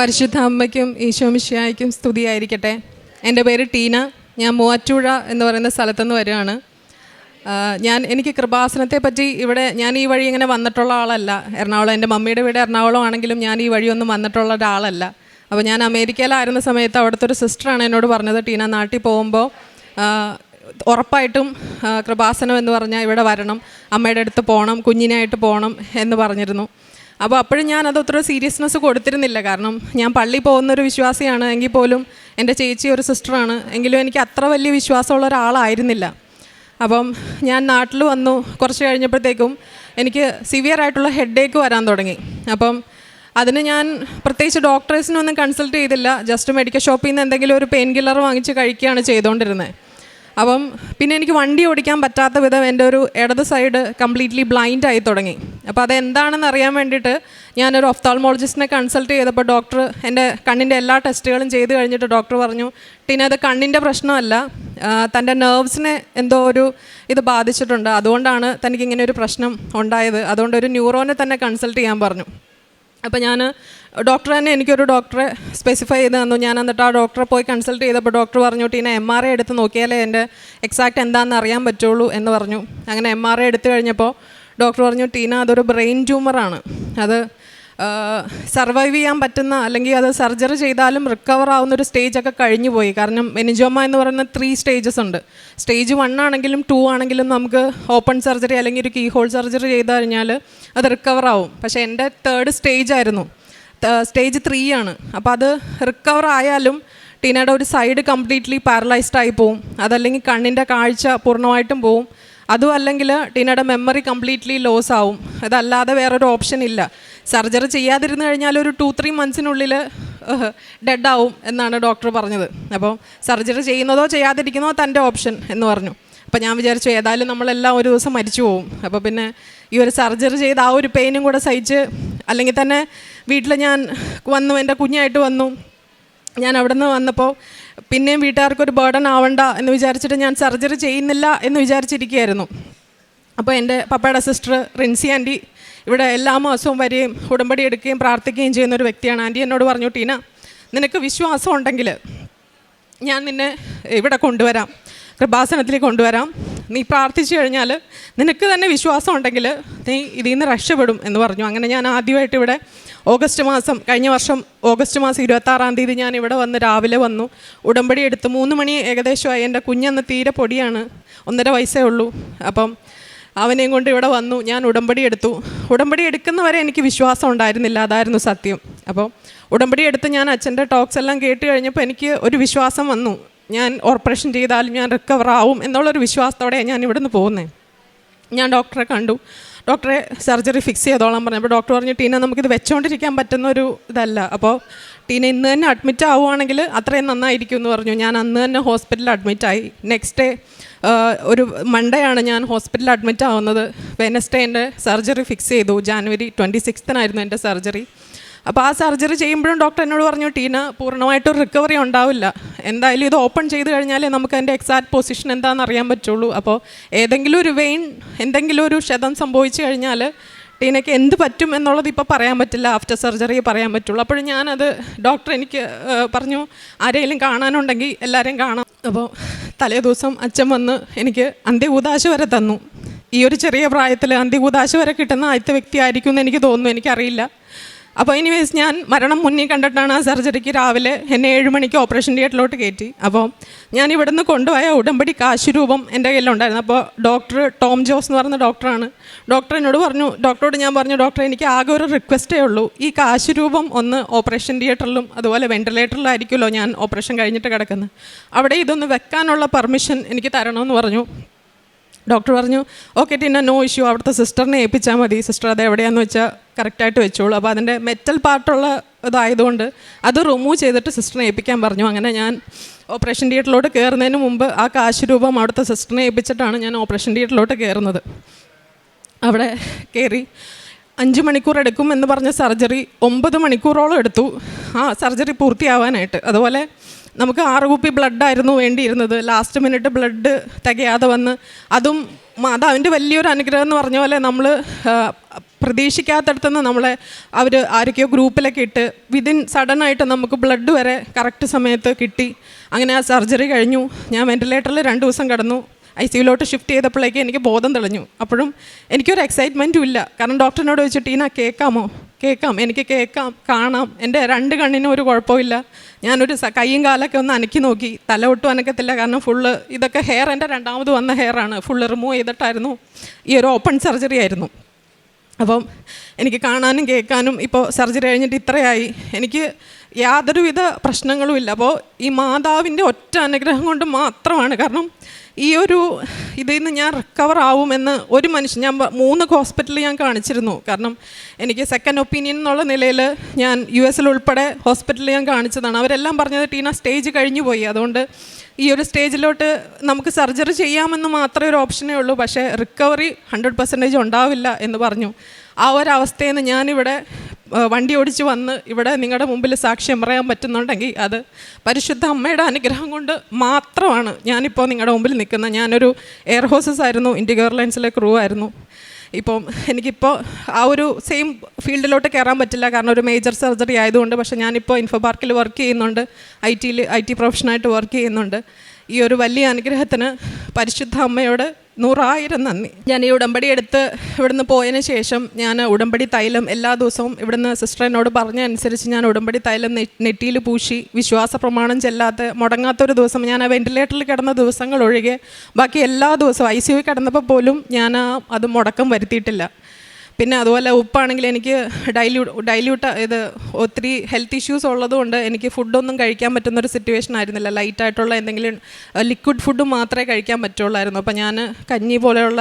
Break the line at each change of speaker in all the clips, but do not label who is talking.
പരിശുദ്ധ അമ്മയ്ക്കും ഈശോമിഷിയായ്ക്കും സ്തുതിയായിരിക്കട്ടെ. എന്റെ പേര് ടീന. ഞാൻ മൂവാറ്റുഴ എന്ന് പറയുന്ന സ്ഥലത്തുനിന്ന് വരികയാണ്. ഞാൻ എനിക്ക് കൃപാസനത്തെ പറ്റി ഇവിടെ ഞാൻ ഈ വഴി ഇങ്ങനെ വന്നിട്ടുള്ള ആളല്ല. എറണാകുളം എന്റെ മമ്മിയുടെ വീട് എറണാകുളം ആണെങ്കിലും ഞാൻ ഈ വഴിയൊന്നും വന്നിട്ടുള്ള ഒരാളല്ല. അപ്പോൾ ഞാൻ അമേരിക്കയിലായിരുന്ന സമയത്ത് അവിടുത്തെ ഒരു സിസ്റ്ററാണ് എന്നോട് പറഞ്ഞത് ടീന നാട്ടിൽ പോകുമ്പോൾ ഉറപ്പായിട്ടും കൃപാസനം എന്ന് പറഞ്ഞാൽ ഇവിടെ വരണം. അമ്മയുടെ അടുത്ത് പോകണം കുഞ്ഞിനായിട്ട് പോകണം എന്ന് പറഞ്ഞിരുന്നു. അപ്പോൾ അപ്പോഴും ഞാൻ അത് അത്ര സീരിയസ്നെസ് കൊടുത്തിരുന്നില്ല. കാരണം ഞാൻ പള്ളി പോകുന്ന ഒരു വിശ്വാസിയാണ് എങ്കിൽ പോലും എന്റെ ചേച്ചി ഒരു സിസ്റ്ററാണ് എങ്കിലും എനിക്ക് അത്ര വലിയ വിശ്വാസമുള്ള ഒരാളായിരുന്നില്ല. അപ്പം ഞാൻ നാട്ടിൽ വന്നു. കുറച്ച് കഴിഞ്ഞപ്പോഴത്തേക്കും എനിക്ക് സിവിയർ ആയിട്ടുള്ള ഹെഡേക്ക് വരാൻ തുടങ്ങി. അപ്പം അതിന് ഞാൻ പ്രത്യേകിച്ച് ഡോക്ടേഴ്സിനൊന്നും കൺസൾട്ട് ചെയ്തില്ല. ജസ്റ്റ് മെഡിക്കൽ ഷോപ്പിൽ നിന്ന് എന്തെങ്കിലും ഒരു പെയിൻ കില്ലർ വാങ്ങിച്ച് കഴിക്കുകയാണ് ചെയ്തുകൊണ്ടിരുന്നത്. അപ്പം പിന്നെ എനിക്ക് വണ്ടി ഓടിക്കാൻ പറ്റാത്ത വിധം എന്റെ ഒരു ഇടത് സൈഡ് കംപ്ലീറ്റ്ലി ബ്ലൈൻഡ് ആയി തുടങ്ങി. അപ്പോൾ അതെന്താണെന്ന് അറിയാൻ വേണ്ടിയിട്ട് ഞാനൊരു ഒഫ്താൾമോളജിസ്റ്റിനെ കൺസൾട്ട് ചെയ്തപ്പോൾ ഡോക്ടർ എന്റെ കണ്ണിന്റെ എല്ലാ ടെസ്റ്റുകളും ചെയ്ത് കഴിഞ്ഞിട്ട് ഡോക്ടർ പറഞ്ഞു ടീന അത് കണ്ണിന്റെ പ്രശ്നമല്ല. തന്റെ നെർവ്സിനെ എന്തോ ഒരു ഇത് ബാധിച്ചിട്ടുണ്ട്. അതുകൊണ്ടാണ് തനിക്ക് ഇങ്ങനെ ഒരു പ്രശ്നം ഉണ്ടായത്. അതുകൊണ്ട് ഒരു ന്യൂറോനെ തന്നെ കൺസൾട്ട് ചെയ്യാൻ പറഞ്ഞു. അപ്പോൾ ഞാൻ ഡോക്ടർ തന്നെ എനിക്കൊരു ഡോക്ടറെ സ്പെസിഫൈ ചെയ്ത് തന്നു. ഞാൻ എന്നിട്ട് ആ ഡോക്ടറെ പോയി കൺസൾട്ട് ചെയ്തപ്പോൾ ഡോക്ടർ പറഞ്ഞു ഇനി എം ആർ ഐ എടുത്ത് നോക്കിയാലേ എന്റെ എക്സാക്റ്റ് എന്താണെന്ന് അറിയാൻ പറ്റുള്ളൂ എന്ന് പറഞ്ഞു. അങ്ങനെ എം ആർ ഐ എടുത്തു കഴിഞ്ഞപ്പോൾ ഡോക്ടർ പറഞ്ഞു ടീന അതൊരു ബ്രെയിൻ ട്യൂമറാണ് അത് സർവൈവ് ചെയ്യാൻ പറ്റുന്ന അല്ലെങ്കിൽ അത് സർജറി ചെയ്താലും റിക്കവർ ആവുന്ന ഒരു സ്റ്റേജൊക്കെ കഴിഞ്ഞു പോയി. കാരണം മെനിജോമ എന്ന് പറയുന്ന ത്രീ സ്റ്റേജസ് ഉണ്ട്. സ്റ്റേജ് വൺ ആണെങ്കിലും ടു ആണെങ്കിലും നമുക്ക് ഓപ്പൺ സർജറി അല്ലെങ്കിൽ ഒരു കീ ഹോൾ സർജറി ചെയ്ത് കഴിഞ്ഞാൽ അത് റിക്കവർ ആവും. പക്ഷേ എന്റെ തേർഡ് സ്റ്റേജ് ആയിരുന്നു. സ്റ്റേജ് ത്രീ ആണ്. അപ്പോൾ അത് റിക്കവർ ആയാലും ടീനയുടെ ഒരു സൈഡ് കംപ്ലീറ്റ്ലി പാരലൈസ്ഡ് ആയി പോവും. അതല്ലെങ്കിൽ കണ്ണിന്റെ കാഴ്ച പൂർണമായിട്ടും പോവും. അതും അല്ലെങ്കിൽ ടീനയുടെ മെമ്മറി കംപ്ലീറ്റ്ലി ലോസ് ആവും. അതല്ലാതെ വേറൊരു ഓപ്ഷൻ ഇല്ല. സർജറി ചെയ്യാതിരുന്നു കഴിഞ്ഞാൽ ഒരു ടു ത്രീ മന്ത്സിനുള്ളിൽ ഡെഡ് ആവും എന്നാണ് ഡോക്ടർ പറഞ്ഞത്. അപ്പോൾ സർജറി ചെയ്യുന്നതോ ചെയ്യാതിരിക്കുന്നതോ തന്റെ ഓപ്ഷൻ എന്ന് പറഞ്ഞു. അപ്പോൾ ഞാൻ വിചാരിച്ചു ഏതായാലും നമ്മളെല്ലാം ഒരു ദിവസം മരിച്ചു പോകും അപ്പോൾ പിന്നെ ഈ ഒരു സർജറി ചെയ്ത് ആ ഒരു പെയിനും കൂടെ സഹിച്ച് അല്ലെങ്കിൽ തന്നെ വീട്ടിൽ ഞാൻ വന്നു എന്റെ കുഞ്ഞായിട്ട് വന്നു. ഞാൻ അവിടെ നിന്ന് വന്നപ്പോൾ പിന്നെയും വീട്ടുകാർക്കൊരു ബേർഡൻ ആവണ്ട എന്ന് വിചാരിച്ചിട്ട് ഞാൻ സർജറി ചെയ്യുന്നില്ല എന്ന് വിചാരിച്ചിരിക്കുകയായിരുന്നു. അപ്പോൾ എന്റെ പപ്പയുടെ സിസ്റ്റർ റിൻസി ആന്റി ഇവിടെ എല്ലാ മാസവും വരികയും ഉടമ്പടി എടുക്കുകയും പ്രാർത്ഥിക്കുകയും ചെയ്യുന്ന ഒരു വ്യക്തിയാണ് ആന്റി എന്നോട് പറഞ്ഞു ടീന നിനക്ക് വിശ്വാസം ഉണ്ടെങ്കിൽ ഞാൻ നിന്നെ ഇവിടെ കൊണ്ടുവരാം കൃപാസനത്തിൽ കൊണ്ടുവരാം. നീ പ്രാർത്ഥിച്ചു കഴിഞ്ഞാൽ നിനക്ക് തന്നെ വിശ്വാസം ഉണ്ടെങ്കിൽ നീ ഇതിൽ നിന്ന് രക്ഷപ്പെടും എന്ന് പറഞ്ഞു. അങ്ങനെ ഞാൻ ആദ്യമായിട്ട് ഇവിടെ ഓഗസ്റ്റ് മാസം കഴിഞ്ഞ വർഷം ഓഗസ്റ്റ് മാസം ഇരുപത്താറാം തീയതി ഞാൻ ഇവിടെ വന്ന് രാവിലെ വന്നു. ഉടമ്പടി എടുത്ത് മൂന്ന് മണി ഏകദേശമായി എന്റെ കുഞ്ഞന്ന് തീരെ പൊടിയാണ്. ഒന്നര വയസ്സേ ഉള്ളൂ. അപ്പം അവനെയും കൊണ്ട് ഇവിടെ വന്നു ഞാൻ ഉടമ്പടി എടുത്തു. ഉടമ്പടി എടുക്കുന്നവരെ എനിക്ക് വിശ്വാസം ഉണ്ടായിരുന്നില്ല അതായിരുന്നു സത്യം. അപ്പോൾ ഉടമ്പടി എടുത്ത് ഞാൻ അച്ഛന്റെ ടോക്സ് എല്ലാം കേട്ട് കഴിഞ്ഞപ്പോൾ എനിക്ക് ഒരു വിശ്വാസം വന്നു. ഞാൻ ഓപ്പറേഷൻ ചെയ്താലും ഞാൻ റിക്കവർ ആവും എന്നുള്ളൊരു വിശ്വാസത്തോടെ ഞാൻ ഇവിടുന്ന് പോകുന്നത്. ഞാൻ ഡോക്ടറെ കണ്ടു. ഡോക്ടറെ സർജറി ഫിക്സ് ചെയ്തോളാൻ പറഞ്ഞു. അപ്പോൾ ഡോക്ടർ പറഞ്ഞു ടീന നമുക്കിത് വെച്ചുകൊണ്ടിരിക്കാൻ പറ്റുന്ന ഒരു ഇതല്ല. അപ്പോൾ ടീന ഇന്ന് തന്നെ അഡ്മിറ്റ് ആവുകയാണെങ്കിൽ അത്രയും നന്നായിരിക്കും എന്ന് പറഞ്ഞു. ഞാൻ അന്ന് തന്നെ ഹോസ്പിറ്റലിൽ അഡ്മിറ്റായി നെക്സ്റ്റ് ഡേ ഒരു മൺഡേ ആണ് ഞാൻ ഹോസ്പിറ്റലിൽ അഡ്മിറ്റ് ആവുന്നത്. വെനസ്ഡേ എന്റെ സർജറി ഫിക്സ് ചെയ്തു. ജാനുവരി ട്വന്റി സിക്സ്തിനായിരുന്നു എന്റെ സർജറി. അപ്പോൾ ആ സർജറി ചെയ്യുമ്പോഴും ഡോക്ടർ എന്നോട് പറഞ്ഞു ടീന പൂർണമായിട്ടും റിക്കവറി ഉണ്ടാവില്ല. എന്തായാലും ഇത് ഓപ്പൺ ചെയ്ത് കഴിഞ്ഞാലേ നമുക്ക് അതിന്റെ എക്സാക്ട് പൊസിഷൻ എന്താണെന്ന് അറിയാൻ പറ്റുള്ളൂ. അപ്പോൾ ഏതെങ്കിലും ഒരു വെയിൻ എന്തെങ്കിലും ഒരു ക്ഷതം സംഭവിച്ചു കഴിഞ്ഞാൽ ടീനയ്ക്ക് എന്ത് പറ്റും എന്നുള്ളത് ഇപ്പോൾ പറയാൻ പറ്റില്ല. ആഫ്റ്റർ സർജറി പറയാൻ പറ്റുള്ളൂ. അപ്പോൾ ഞാനത് ഡോക്ടർ എനിക്ക് പറഞ്ഞു ആരെങ്കിലും കാണാനുണ്ടെങ്കിൽ എല്ലാവരെയും കാണാം. അപ്പോൾ തലേ ദിവസം അച്ഛൻ വന്ന് എനിക്ക് അന്ത്യകൂതാശ വരെ തന്നു. ഈ ഒരു ചെറിയ പ്രായത്തിൽ അന്ത്യകൂതാശ വരെ കിട്ടുന്ന ആദ്യത്തെ വ്യക്തി ആയിരിക്കും എന്ന് എനിക്ക് തോന്നുന്നു. എനിക്കറിയില്ല. അപ്പോൾ എനിവേസ് ഞാൻ മരണം മുന്നിൽ കണ്ടിട്ടാണ് ആ സർജറിക്ക് രാവിലെ എന്നെ ഏഴ് മണിക്ക് ഓപ്പറേഷൻ തിയേറ്ററിലോട്ട് കയറ്റി അപ്പോൾ ഞാൻ ഇവിടുന്ന് കൊണ്ടുപോയ ഉടമ്പടി കാശ് രൂപം എന്റെ കയ്യിലുണ്ടായിരുന്നു. അപ്പോൾ ഡോക്ടർ ടോം ജോസ് എന്ന് പറയുന്ന ഡോക്ടറാണ് ഡോക്ടർ എന്നോട് പറഞ്ഞു ഡോക്ടറോട് ഞാൻ പറഞ്ഞു ഡോക്ടർ എനിക്ക് ആകെ ഒരു റിക്വസ്റ്റേ ഉള്ളൂ. ഈ കാശ് രൂപം ഒന്ന് ഓപ്പറേഷൻ തിയേറ്ററിലും അതുപോലെ വെന്റിലേറ്ററിലായിരിക്കുമല്ലോ ഞാൻ ഓപ്പറേഷൻ കഴിഞ്ഞിട്ട് കിടക്കുന്നത് അവിടെ ഇതൊന്ന് വെക്കാനുള്ള പെർമിഷൻ എനിക്ക് തരണമെന്ന് പറഞ്ഞു. ഡോക്ടർ പറഞ്ഞു ഓക്കെ ടീന നോ ഇഷ്യൂ. അവിടുത്തെ സിസ്റ്ററിനെ ഏൽപ്പിച്ചാൽ മതി. സിസ്റ്റർ അത് എവിടെയാണെന്ന് വെച്ചാൽ കറക്റ്റായിട്ട് വെച്ചോളൂ. അപ്പോൾ അതിന്റെ മെറ്റൽ പാർട്ടുള്ള ഇതായതുകൊണ്ട് അത് റിമൂവ് ചെയ്തിട്ട് സിസ്റ്ററിനെ ഏൽപ്പിക്കാൻ പറഞ്ഞു. അങ്ങനെ ഞാൻ ഓപ്പറേഷൻ തിയേറ്ററിലോട്ട് കയറുന്നതിന് മുമ്പ് ആ കാശ് രൂപം അവിടുത്തെ സിസ്റ്ററിനെ ഏൽപ്പിച്ചിട്ടാണ് ഞാൻ ഓപ്പറേഷൻ തിയേറ്ററിലോട്ട് കയറുന്നത്. അവിടെ കയറി അഞ്ച് മണിക്കൂർ എടുക്കും എന്ന് പറഞ്ഞ സർജറി ഒമ്പത് മണിക്കൂറോളം എടുത്തു. ആ സർജറി പൂർത്തിയാവാനായിട്ട്. അതുപോലെ നമുക്ക് ആറ് കുപ്പി ബ്ലഡായിരുന്നു വേണ്ടിയിരുന്നത്. ലാസ്റ്റ് മിനിറ്റ് ബ്ലഡ് തികയാതെ വന്ന്. അതും മാതാവിന്റെ വലിയൊരു അനുഗ്രഹം എന്ന് പറഞ്ഞ പോലെ നമ്മൾ പ്രതീക്ഷിക്കാത്തടത്തുനിന്ന് നമ്മളെ അവർ ആരൊക്കെയോ ഗ്രൂപ്പിലൊക്കെ ഇട്ട് വിതിൻ സഡനായിട്ട് നമുക്ക് ബ്ലഡ് വരെ കറക്റ്റ് സമയത്ത് കിട്ടി. അങ്ങനെ ആ സർജറി കഴിഞ്ഞു. ഞാൻ വെന്റിലേറ്ററിൽ രണ്ട് ദിവസം കടന്നു. ഐ സിയിലോട്ട് ഷിഫ്റ്റ് ചെയ്തപ്പോഴേക്കും എനിക്ക് ബോധം തെളിഞ്ഞു. അപ്പോഴും എനിക്കൊരു എക്സൈറ്റ്മെന്റും ഇല്ല. കാരണം ഡോക്ടറിനോട് ചോദിച്ചിട്ട് ടീന കേൾക്കാമോ കേൾക്കാം എനിക്ക് കേൾക്കാം കാണാം. എന്റെ രണ്ട് കണ്ണിനും ഒരു കുഴപ്പമില്ല. ഞാനൊരു സ- കൈയും കാലൊക്കെ ഒന്ന് അനക്കി നോക്കി. തല ഒട്ടും അനക്കത്തില്ല കാരണം ഫുള്ള് ഇതൊക്കെ ഹെയർ എന്റെ രണ്ടാമത് വന്ന ഹെയറാണ് ഫുള്ള് റിമൂവ് ചെയ്തിട്ടായിരുന്നു. ഈ ഒരു ഓപ്പൺ സർജറി ആയിരുന്നു. അപ്പം എനിക്ക് കാണാനും കേൾക്കാനും ഇപ്പോൾ സർജറി കഴിഞ്ഞിട്ട് ഇത്രയായി. എനിക്ക് യാതൊരുവിധ പ്രശ്നങ്ങളും ഇല്ല. അപ്പോൾ ഈ മാതാവിന്റെ ഒറ്റ അനുഗ്രഹം കൊണ്ട് മാത്രമാണ്. കാരണം ഈ ഒരു ഇതിൽ നിന്ന് ഞാൻ റിക്കവർ ആവുമെന്ന് ഒരു മനുഷ്യൻ ഞാൻ മൂന്ന് ഹോസ്പിറ്റലിൽ ഞാൻ കാണിച്ചിരുന്നു. കാരണം എനിക്ക് സെക്കൻഡ് ഒപ്പീനിയൻ എന്നുള്ള നിലയിൽ ഞാൻ യു എസിൽ ഉൾപ്പെടെ ഹോസ്പിറ്റലിൽ ഞാൻ കാണിച്ചതാണ്. അവരെല്ലാം പറഞ്ഞത് ടീന സ്റ്റേജ് കഴിഞ്ഞു പോയി അതുകൊണ്ട് ഈ ഒരു സ്റ്റേജിലോട്ട് നമുക്ക് സർജറി ചെയ്യാമെന്ന് മാത്രമേ ഒരു ഓപ്ഷനേ ഉള്ളൂ. പക്ഷേ റിക്കവറി ഹൺഡ്രഡ് പെർസെന്റേജ് ഉണ്ടാവില്ല എന്ന് പറഞ്ഞു. ആ ഒരവസ്ഥയിൽ നിന്ന് ഞാനിവിടെ വണ്ടി ഓടിച്ച് വന്ന് ഇവിടെ നിങ്ങളുടെ മുമ്പിൽ സാക്ഷ്യം പറയാൻ പറ്റുന്നുണ്ടെങ്കിൽ അത് പരിശുദ്ധ അമ്മയുടെ അനുഗ്രഹം കൊണ്ട് മാത്രമാണ് ഞാനിപ്പോൾ നിങ്ങളുടെ മുമ്പിൽ നിൽക്കുന്നത്. ഞാനൊരു എയർ ഹോസസ് ആയിരുന്നു ഇൻഡിഗോ എയർലൈൻസിലെ ക്രൂ ആയിരുന്നു. ഇപ്പം എനിക്കിപ്പോൾ ആ ഒരു സെയിം ഫീൽഡിലോട്ട് കയറാൻ പറ്റില്ല. കാരണം ഒരു മേജർ സർജറി ആയതുകൊണ്ട് പക്ഷേ ഞാനിപ്പോൾ ഇൻഫോ പാർക്കിൽ വർക്ക് ചെയ്യുന്നുണ്ട്. ഐ ടിയിൽ ഐ ടി പ്രൊഫഷനായിട്ട് വർക്ക് ചെയ്യുന്നുണ്ട്. ഈ ഒരു വലിയ അനുഗ്രഹത്തിന് പരിശുദ്ധ അമ്മയോട് നൂറായിരം നന്ദി. ഞാൻ ഈ ഉടമ്പടി എടുത്ത് ഇവിടുന്ന് പോയതിന് ശേഷം ഞാൻ ഉടമ്പടി തൈലം എല്ലാ ദിവസവും ഇവിടുന്ന് സിസ്റ്ററിനോട് പറഞ്ഞ അനുസരിച്ച് ഞാൻ ഉടമ്പടി തൈലം നെറ്റിയിൽ പൂശി വിശ്വാസ പ്രമാണം ചെല്ലാത്ത മുടങ്ങാത്തൊരു ദിവസം ഞാൻ ആ വെന്റിലേറ്ററിൽ കിടന്ന ദിവസങ്ങൾ ഒഴികെ ബാക്കി എല്ലാ ദിവസവും ഐ സി യു കിടന്നപ്പോൾ പോലും ഞാൻ അത് മുടക്കം വരുത്തിയിട്ടില്ല. പിന്നെ അതുപോലെ ഉപ്പാണെങ്കിൽ എനിക്ക് ഡൈല്യൂട്ട് ഡൈല്യൂട്ട് ഇത് ഒത്തിരി ഹെൽത്ത് ഇഷ്യൂസ് ഉള്ളതുകൊണ്ട് എനിക്ക് ഫുഡൊന്നും കഴിക്കാൻ പറ്റുന്ന ഒരു സിറ്റുവേഷൻ ആയിരുന്നില്ല. ലൈറ്റായിട്ടുള്ള എന്തെങ്കിലും ലിക്വിഡ് ഫുഡ് മാത്രമേ കഴിക്കാൻ പറ്റുള്ളായിരുന്നു. അപ്പോൾ ഞാൻ കഞ്ഞി പോലെയുള്ള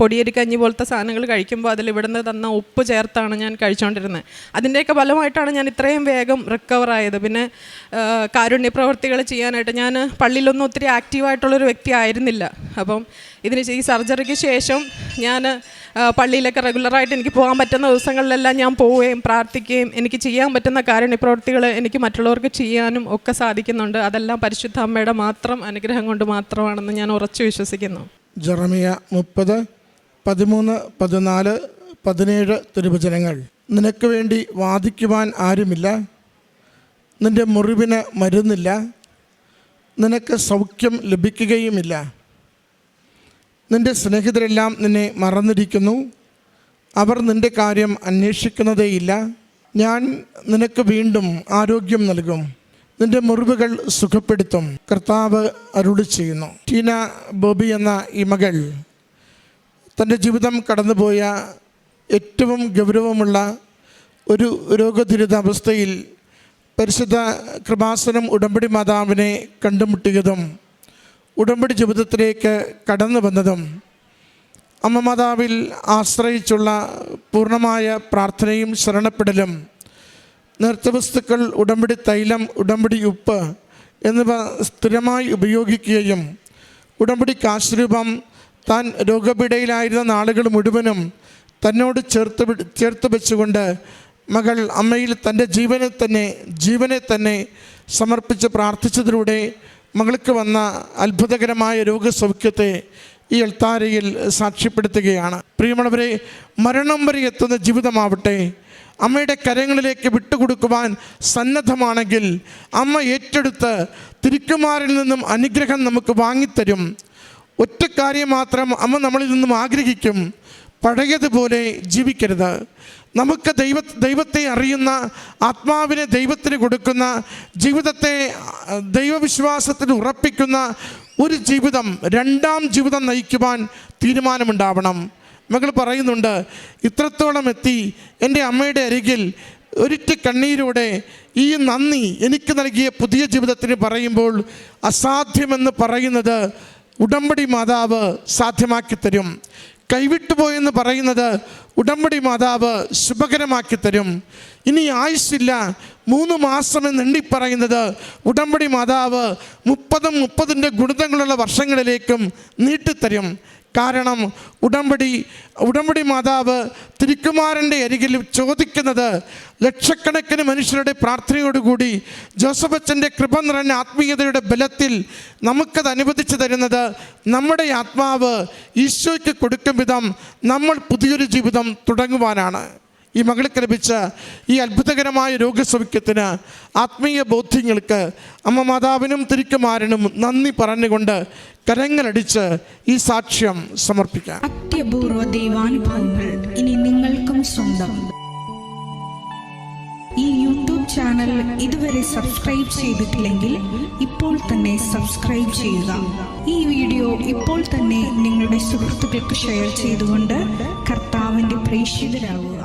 പൊടിയരി കഞ്ഞി പോലത്തെ സാധനങ്ങൾ കഴിക്കുമ്പോൾ അതിൽ ഇവിടുന്ന് തന്ന ഉപ്പ് ചേർത്താണ് ഞാൻ കഴിച്ചുകൊണ്ടിരുന്നത് അതിന്റെയൊക്കെ ഫലമായിട്ടാണ് ഞാൻ ഇത്രയും വേഗം റിക്കവർ ആയത്. പിന്നെ കാരുണ്യ പ്രവർത്തികൾ ചെയ്യാനായിട്ട് ഞാൻ പള്ളിയിലൊന്നും ഒത്തിരി ആക്റ്റീവായിട്ടുള്ളൊരു വ്യക്തി ആയിരുന്നില്ല. അപ്പം ഇതിന് ഈ സർജറിക്ക് ശേഷം ഞാൻ പള്ളിയിലൊക്കെ റെഗുലറായിട്ട് എനിക്ക് പോകാൻ പറ്റുന്ന ദിവസങ്ങളിലെല്ലാം ഞാൻ പോവുകയും പ്രാർത്ഥിക്കുകയും എനിക്ക് ചെയ്യാൻ പറ്റുന്ന കാരുണ്യപ്രവൃത്തികൾ എനിക്ക് മറ്റുള്ളവർക്ക് ചെയ്യാനും ഒക്കെ സാധിക്കുന്നുണ്ട്. അതെല്ലാം പരിശുദ്ധ അമ്മയുടെ മാത്രം അനുഗ്രഹം കൊണ്ട് മാത്രമാണെന്ന് ഞാൻ ഉറച്ചു വിശ്വസിക്കുന്നു.
ജറമിയ മുപ്പത് പതിമൂന്ന് പതിനാല് പതിനേഴ് തിരുവചനങ്ങൾ. നിനക്ക് വേണ്ടി വാദിക്കുവാൻ ആരുമില്ല. നിന്റെ മുറിവിന് മരുന്നില്ല. നിനക്ക് സൗഖ്യം ലഭിക്കുകയുമില്ല. നിന്റെ സ്നേഹിതരെല്ലാം നിന്നെ മറന്നിരിക്കുന്നു. അവർ നിന്റെ കാര്യം അന്വേഷിക്കുന്നതേയില്ല ഞാൻ നിനക്ക് വീണ്ടും ആരോഗ്യം നൽകും. നിന്റെ മുറിവുകൾ സുഖപ്പെടുത്തും. കർത്താവ് അരുളി ചെയ്യുന്നു. ടീന ബോബി എന്ന ഈ മകൾ തന്റെ ജീവിതം കടന്നുപോയ ഏറ്റവും ഗൗരവമുള്ള ഒരു രോഗദുരിതാവസ്ഥയിൽ പരിശുദ്ധ കൃപാസനം ഉടമ്പടി മാതാവിനെ കണ്ടുമുട്ടിയതും ഉടമ്പടി ജീവിതത്തിലേക്ക് കടന്നു വന്നതും അമ്മ മാതാവിൽ ആശ്രയിച്ചുള്ള പൂർണമായ പ്രാർത്ഥനയും ശരണപ്പെടലും നേർച്ചവസ്തുക്കൾ ഉടമ്പടി തൈലം ഉടമ്പടി ഉപ്പ് എന്നിവ സ്ഥിരമായി ഉപയോഗിക്കുകയും ഉടമ്പടി കാശ്രൂപം താൻ രോഗപീഠയിലായിരുന്ന നാളുകൾ മുഴുവനും തന്നോട് ചേർത്ത് ചേർത്ത് വെച്ചുകൊണ്ട് മകൾ അമ്മയിൽ തന്റെ ജീവനെ തന്നെ ജീവനെ തന്നെ സമർപ്പിച്ച് പ്രാർത്ഥിച്ചതിലൂടെ മകൾക്ക് വന്ന അത്ഭുതകരമായ രോഗസൗഖ്യത്തെ ഈ എൽത്താരയിൽ സാക്ഷ്യപ്പെടുത്തുകയാണ്. പ്രിയമുള്ളവരെ മരണം വരെ എത്തുന്ന ജീവിതമാവട്ടെ അമ്മയുടെ കരങ്ങളിലേക്ക് വിട്ടുകൊടുക്കുവാൻ സന്നദ്ധമാണെങ്കിൽ അമ്മ ഏറ്റെടുത്ത് തിരുക്കുമാരിൽ നിന്നും അനുഗ്രഹം നമുക്ക് വാങ്ങിത്തരും. ഒറ്റ കാര്യം മാത്രം അമ്മ നമ്മളിൽ നിന്നും ആഗ്രഹിക്കും. പഴയതുപോലെ ജീവിക്കരുത്. നമുക്ക് ദൈവ ദൈവത്തെ അറിയുന്ന ആത്മാവിനെ ദൈവത്തിന് കൊടുക്കുന്ന ജീവിതത്തെ ദൈവവിശ്വാസത്തിൽ ഉറപ്പിക്കുന്ന ഒരു ജീവിതം രണ്ടാം ജീവിതം നയിക്കുവാൻ തീരുമാനമുണ്ടാവണം. മകൾ പറയുന്നുണ്ട് ഇത്രത്തോളം എത്തി എന്റെ അമ്മയുടെ അരികിൽ ഒരിറ്റ് കണ്ണീരോടെ ഈ നന്ദി എനിക്ക് നൽകിയ പുതിയ ജീവിതത്തിന് പറയുമ്പോൾ അസാധ്യമെന്ന് പറയുന്നത് ഉടമ്പടി മാതാവ് സാധ്യമാക്കി തരും കൈവിട്ടുപോയെന്ന് പറയുന്നത് ഉടമ്പടി മാതാവ് ശുഭകരമാക്കി തരും. ഇനി ആയുസ്സില്ല. മൂന്ന് മാസം എണ്ണി പറയുന്നത് ഉടമ്പടി മാതാവ് മുപ്പതും മുപ്പതിന്റെ ഗുണിതങ്ങളുള്ള വർഷങ്ങളിലേക്കും നീട്ടിത്തരും. കാരണം ഉടമ്പടി ഉടമ്പടി മാതാവ് തിരുക്കുമാരന്റെ അരികിൽ ചോദിക്കുന്നത് ലക്ഷക്കണക്കിന് മനുഷ്യരുടെ പ്രാർത്ഥനയോടുകൂടി ജോസഫ് അച്ഛന്റെ കൃപ നിറഞ്ഞ ആത്മീയതയുടെ ബലത്തിൽ നമുക്കത് അനുവദിച്ചു തരുന്നത് നമ്മുടെ ആത്മാവ് ഈശോയ്ക്ക് കൊടുക്കും വിധം നമ്മൾ പുതിയൊരു ജീവിതം തുടങ്ങുവാനാണ്. ഈ മകൾക്ക് ലഭിച്ച ഈ അത്ഭുതകരമായ രോഗസൗഖ്യത്തിന് ആത്മീയ ബോധ്യങ്ങൾക്ക് അമ്മ മാതാവിനും തിരിക്കുമാരനും നന്ദി പറഞ്ഞുകൊണ്ട് കരങ്ങളടിച്ച് ഈ സാക്ഷ്യം സമർപ്പിക്കാം.
അത്യപൂർവ ദൈവാനുഭവങ്ങൾ ഇനി നിങ്ങൾക്കും സ്വന്തം. ഈ യൂട്യൂബ് ചാനൽ ഇതുവരെ സബ്സ്ക്രൈബ് ചെയ്തിട്ടില്ലെങ്കിൽ ഇപ്പോൾ തന്നെ സബ്സ്ക്രൈബ് ചെയ്യുക. ഈ വീഡിയോ ഇപ്പോൾ തന്നെ നിങ്ങളുടെ സുഹൃത്തുക്കൾക്ക് ഷെയർ ചെയ്തുകൊണ്ട് കർത്താവിന്റെ പ്രേക്ഷിതരാകുക.